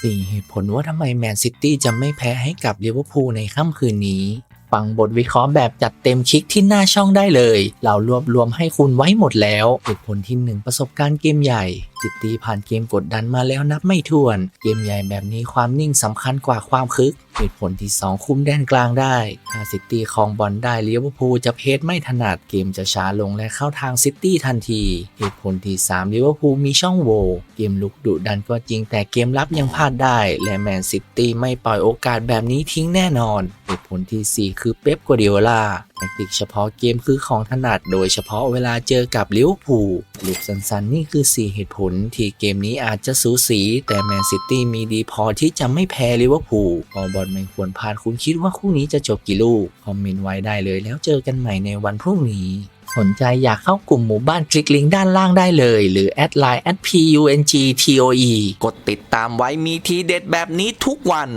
สี่เหตุผลว่าทำไมแมนซิตี้จะไม่แพ้ให้กับลิเวอร์พูลในค่ำคืนนี้ ฟังบทวิเคราะห์แบบจัดเต็มคลิกที่หน้าช่องได้เลย เรารวบรวมให้คุณไว้หมดแล้วเหตุผลที่ 1 ประสบการณ์เกมใหญ่ซิตี้ผ่านเกมกดดันมาแล้วนับไม่ถ้วน เกมใหญ่แบบนี้ความนิ่งสำคัญกว่าความคึก เหตุผลที่ 2 คุมแดนกลางได้ ถ้าซิตี้ครองบอลได้ลิเวอร์พูลจะเพจไม่ถนัดเกมจะช้าลงและเข้าทางซิตี้ทันที เหตุผลที่3ลิเวอร์พูลมีช่องโหว่เกมลุกดุดันก็จริงแต่เกมรับยังพลาดได้ และแมนซิตี้ไม่ปล่อยโอกาสแบบนี้ทิ้งแน่นอน เหตุผลทีสี่4 คือเป๊ปกัวเดียล่า แทคติกเฉพาะเกมคือของถนัดโดยเฉพาะเวลาเจอกับลิเวอร์พูลหลุปสั้นๆ นี่คือ 4 เหตุผล ที่เกมนี้อาจจะสูสี แต่แมนซิตี้มีดีพอที่จะไม่แพ้ลิเวอร์พูลพอบอลไม่ควรพลาดคุณคิดว่าคู่นี้จะจบกี่ลูก คอมเมนต์ไว้ได้เลยแล้วเจอกันใหม่ในวันพรุ่งนี้ สนใจอยากเข้ากลุ่มหมู่บ้านคลิกลิงก์ด้านล่างได้เลย หรือแอดไลน์ @pungtoe กดติดตามไว้มีทีเด็ดแบบนี้ทุกวัน